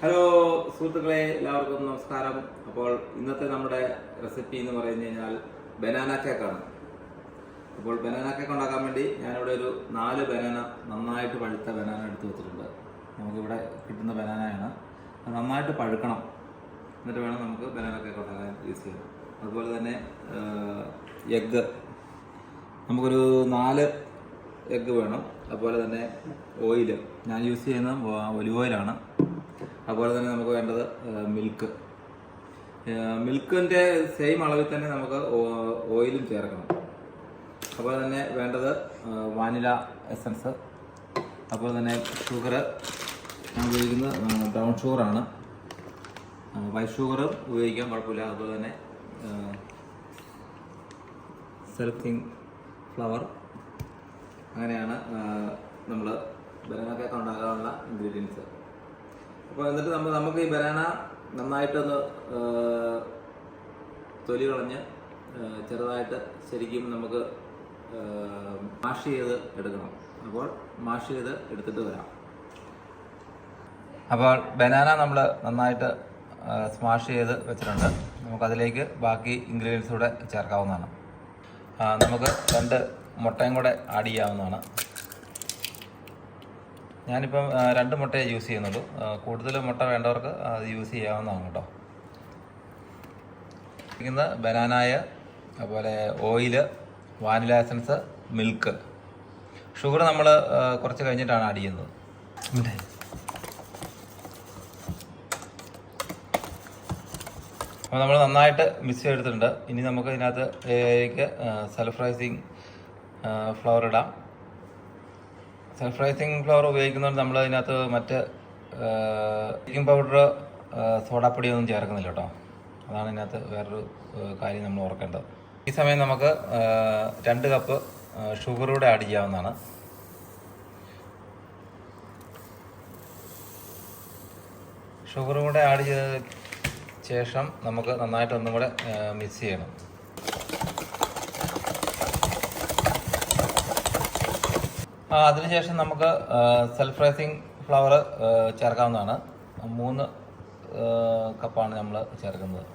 Hello സുഹൃത്തുക്കളെ എല്ലാവർക്കും നമസ്കാരം. അപ്പോൾ ഇന്നത്തെ നമ്മുടെ റെസിപ്പി എന്ന് പറയുന്നത് കഴിഞ്ഞാൽ ബനാന കേക്കാണ് അപ്പോൾ ബനാന കേക്ക് ഉണ്ടാക്കാൻ വേണ്ടി ഞാനിവിടെ ഒരു നാല് ബനാന നന്നായിട്ട് പഴുത്ത ബനാന എടുത്ത് വെച്ചിട്ടുണ്ട്. നമുക്കിവിടെ കിട്ടുന്ന ബനാനയാണ് നന്നായിട്ട് പഴുക്കണം. എന്നിട്ട് വേണം നമുക്ക് ബനാന കേക്ക് ഉണ്ടാക്കാൻ യൂസ് ചെയ്യാൻ. അതുപോലെ തന്നെ എഗ്ഗ് നമുക്കൊരു നാല് എഗ്ഗ് വേണം. അതുപോലെ തന്നെ ഓയിൽ ഞാൻ യൂസ് ചെയ്യുന്നത് ഒലിവ് ഓയിലാണ് അതുപോലെ തന്നെ നമുക്ക് വേണ്ടത് മിൽക്ക് മിൽക്കിന്റെ സെയിം അളവിൽ തന്നെ നമുക്ക് ഓയിലും ചേർക്കണം. അതുപോലെ തന്നെ വേണ്ടത് വാനില എസൻസ് അതുപോലെ തന്നെ ഷുഗർ ഞാൻ ഉപയോഗിക്കുന്നത് ബ്രൗൺ ഷുഗറാണ് വൈറ്റ് ഷുഗറും ഉപയോഗിക്കാൻ കുഴപ്പമില്ല. അതുപോലെ തന്നെ സെൽഫിങ് ഫ്ലവർ അങ്ങനെയാണ് നമ്മൾ ബനാന കേക്ക് ഉണ്ടാക്കാനുള്ള ഇൻഗ്രീഡിയൻസ് അപ്പോൾ എന്നിട്ട് നമ്മൾ നമുക്ക് ഈ ബനാന നന്നായിട്ടൊന്ന് തൊലി കളഞ്ഞ് ചെറുതായിട്ട് ശരിക്കും നമുക്ക് മാഷ് ചെയ്ത് എടുക്കണം. അപ്പോൾ മാഷ് ചെയ്ത് എടുത്തിട്ട് വരാം. അപ്പോൾ ബനാന നമ്മൾ നന്നായിട്ട് സ്മാഷ് ചെയ്ത് വെച്ചിട്ടുണ്ട്. നമുക്കതിലേക്ക് ബാക്കി ഇൻഗ്രീഡിയൻസ് കൂടെ ചേർക്കാവുന്നതാണ്. നമുക്ക് രണ്ട് മുട്ടയും കൂടെ ആഡ് ചെയ്യാവുന്നതാണ്. ഞാനിപ്പം രണ്ട് മുട്ടയെ യൂസ് ചെയ്യുന്നുള്ളൂ. കൂടുതൽ മുട്ട വേണ്ടവർക്ക് അത് യൂസ് ചെയ്യാവുന്നതാണ് കേട്ടോ. ഇരിക്കുന്ന ബനാനായ അതുപോലെ oil vanilla essence milk sugar നമ്മൾ കുറച്ച് കഴിഞ്ഞിട്ടാണ് ആഡ് ചെയ്യുന്നത്. അപ്പോൾ നമ്മൾ നന്നായിട്ട് മിക്സ് ചെയ്തിട്ടുണ്ട് ഇനി നമുക്ക് ഇതിനകത്ത് സെൽഫ് റൈസിങ് ഫ്ലവർ ഇടാം. സെൽഫ് റൈസിങ് ഫ്ലവർ ഉപയോഗിക്കുന്നതുകൊണ്ട് നമ്മൾ അതിനകത്ത് മറ്റ് ബേക്കിംഗ് പൗഡർ സോഡാപ്പൊടി ഒന്നും ചേർക്കുന്നില്ല കേട്ടോ. അതാണ് ഇതിനകത്ത് വേറൊരു കാര്യം നമ്മൾ ഓർക്കേണ്ടത്. ഈ സമയം നമുക്ക് രണ്ട് കപ്പ് ഷുഗർ കൂടെ ആഡ് ചെയ്യാവുന്നതാണ്. ഷുഗർ കൂടെ ആഡ് ചെയ്ത ശേഷം നമുക്ക് നന്നായിട്ട് ഒന്നും കൂടെ മിക്സ് ചെയ്യണം. അതിനുശേഷം നമുക്ക് സെൽഫ് റൈസിങ് ഫ്ലവർ ചേർക്കാവുന്നതാണ്. മൂന്ന് കപ്പാണ് നമ്മൾ ചേർക്കുന്നത്.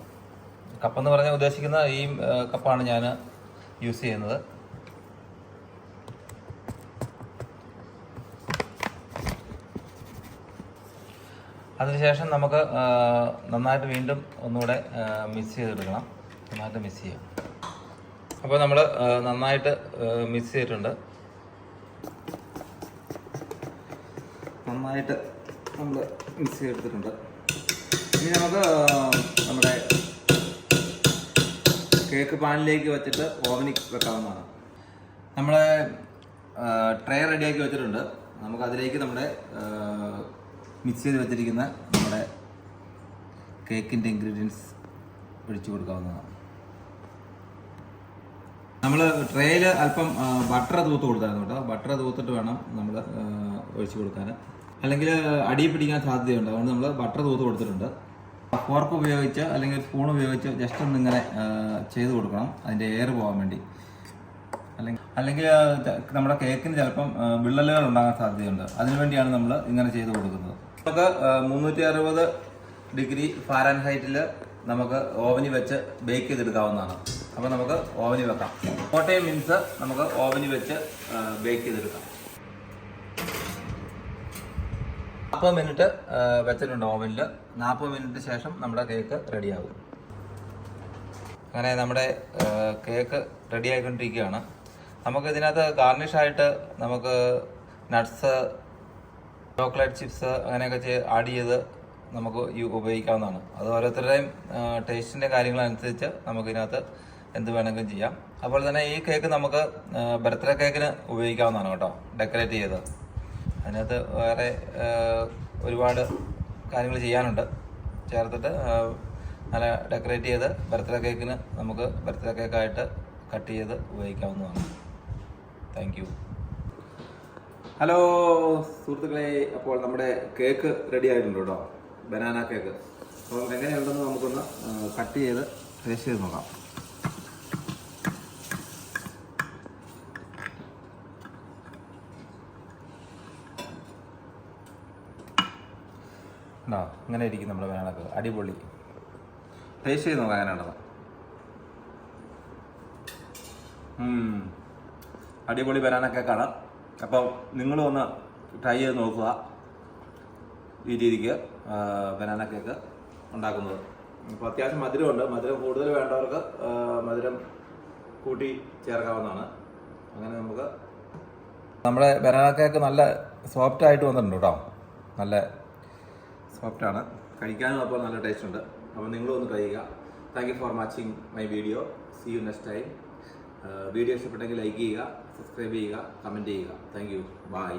കപ്പെന്ന് പറഞ്ഞാൽ ഉദ്ദേശിക്കുന്ന ഈ കപ്പാണ് ഞാൻ യൂസ് ചെയ്യുന്നത്. അതിനുശേഷം നമുക്ക് നന്നായിട്ട് വീണ്ടും ഒന്നുകൂടെ മിക്സ് ചെയ്തെടുക്കണം. നന്നായിട്ട് മിക്സ് ചെയ്യാം. അപ്പോൾ നമ്മൾ നന്നായിട്ട് മിക്സ് ചെയ്തിട്ടുണ്ട്. നന്നായിട്ട് നമ്മൾ മിക്സ് ചെയ്തെടുത്തിട്ടുണ്ട്. ഇനി നമുക്ക് നമ്മുടെ കേക്ക് പാനിലേക്ക് വെച്ചിട്ട് ഓവനിൽ വെക്കാവുന്നതാണ്. നമ്മളെ ട്രേ റെഡിയാക്കി വെച്ചിട്ടുണ്ട്. നമുക്ക് അതിലേക്ക് നമ്മുടെ മിക്സ് ചെയ്ത് വെച്ചിരിക്കുന്ന നമ്മുടെ കേക്കിന്റെ ഇൻഗ്രീഡിയൻസ് ഒഴിച്ചു കൊടുക്കാവുന്നതാണ്. നമ്മൾ ട്രേയിൽ അല്പം ബട്ടർ തൂത്ത് കൊടുത്തായിരുന്നു കേട്ടോ. ബട്ടർ തൂത്തിട്ട് വേണം നമ്മൾ ഒഴിച്ചു കൊടുക്കാൻ അല്ലെങ്കിൽ അടിയിൽ പിടിക്കാൻ സാധ്യതയുണ്ട്. അതുകൊണ്ട് നമ്മൾ ബട്ടർ തൂത്ത് കൊടുത്തിട്ടുണ്ട്. ഫോർക്ക് ഉപയോഗിച്ച് അല്ലെങ്കിൽ സ്പൂൺ ഉപയോഗിച്ച് ജസ്റ്റ് ഒന്ന് ഇങ്ങനെ ചെയ്ത് കൊടുക്കണം. അതിന്റെ എയർ പോകാൻ വേണ്ടി. അല്ലെങ്കിൽ അല്ലെങ്കിൽ നമ്മുടെ കേക്കിന് ചിലപ്പം വിള്ളലുകൾ ഉണ്ടാകാൻ സാധ്യതയുണ്ട്. അതിനുവേണ്ടിയാണ് നമ്മൾ ഇങ്ങനെ ചെയ്ത് കൊടുക്കുന്നത്. നമുക്ക് മുന്നൂറ്റി അറുപത് ഡിഗ്രി ഫാരൻ ഹൈറ്റിൽ നമുക്ക് ഓവനിൽ വെച്ച് ബേക്ക് ചെയ്തെടുക്കാവുന്നതാണ്. അപ്പോൾ നമുക്ക് ഓവനിൽ വെക്കാം. കോട്ടയം മീൻസ് നമുക്ക് ഓവനിൽ വെച്ച് ബേക്ക് ചെയ്തെടുക്കാം. നാൽപ്പത് മിനിറ്റ് വെച്ചിട്ടുണ്ട് ഓവനിൽ നാൽപ്പത് മിനിറ്റ് ശേഷം നമ്മുടെ കേക്ക് റെഡിയാകും. അങ്ങനെ നമ്മുടെ കേക്ക് റെഡി ആയിക്കൊണ്ടിരിക്കുകയാണ് നമുക്ക് ഇതിനകത്ത് ഗാർണിഷായിട്ട് നമുക്ക് നട്ട്സ് ചോക്ലേറ്റ് ചിപ്സ് അങ്ങനെയൊക്കെ ആഡ് ചെയ്ത് നമുക്ക് ഉപയോഗിക്കാവുന്നതാണ്. അത് ഓരോരുത്തരുടെയും ടേസ്റ്റിന്റെ കാര്യങ്ങളനുസരിച്ച് നമുക്കിതിനകത്ത് എന്ത് വേണമെങ്കിലും ചെയ്യാം. അതുപോലെ തന്നെ ഈ കേക്ക് നമുക്ക് ബർത്ത്ഡേ കേക്കിന് ഉപയോഗിക്കാവുന്നതാണ് കേട്ടോ. ഡെക്കറേറ്റ് ചെയ്ത്. അതിനകത്ത് വേറെ ഒരുപാട് കാര്യങ്ങൾ ചെയ്യാനുണ്ട്. ചേർത്തിട്ട് നല്ല ഡെക്കറേറ്റ് ചെയ്ത് ബർത്ത്ഡേ കേക്കിന് നമുക്ക് ബർത്ത്ഡേ കേക്കായിട്ട് കട്ട് ചെയ്ത് ഉപയോഗിക്കാവുന്നതാണ്. താങ്ക് യു ഹലോ സുഹൃത്തുക്കളെ അപ്പോൾ നമ്മുടെ കേക്ക് റെഡി ആയിട്ടുണ്ട് കേട്ടോ. ബനാന കേക്ക് അപ്പോൾ എങ്ങനെയുണ്ടെന്ന് നമുക്കൊന്ന് കട്ട് ചെയ്ത് ടേസ്റ്റ് ചെയ്ത് നോക്കാം. ഉണ്ടോ ഇങ്ങനെ ഇരിക്കും നമ്മുടെ ബനാന കേക്ക് അടിപൊളി. ടേസ്റ്റ് ചെയ്ത് നോക്കാം അങ്ങനെയാണത് ഉം. അടിപൊളി ബനാന കാണാം. അപ്പോൾ നിങ്ങളും ഒന്ന് ട്രൈ ചെയ്ത് നോക്കുക. ഈ രീതിക്ക് ബനാന കേക്ക് ഉണ്ടാക്കുന്നത്. അപ്പോൾ അത്യാവശ്യം മധുരമുണ്ട്. മധുരം കൂടുതൽ വേണ്ടവർക്ക് മധുരം കൂട്ടി ചേർക്കാവുന്നതാണ്. അങ്ങനെ നമുക്ക് നമ്മുടെ ബനാന കേക്ക് നല്ല സോഫ്റ്റ് ആയിട്ട് വന്നിട്ടുണ്ട് കേട്ടോ. നല്ല സോഫ്റ്റാണ്. കഴിക്കാനും അപ്പോൾ നല്ല ടേസ്റ്റ് ഉണ്ട്. അപ്പോൾ നിങ്ങളും ഒന്ന് ട്രൈ ചെയ്യുക thank you for watching my video see you next time video ഇഷ്ടപ്പെട്ടെങ്കിൽ ലൈക്ക് ചെയ്യുക സബ്സ്ക്രൈബ് ചെയ്യുക കമന്റ് ചെയ്യുക. Thank you bye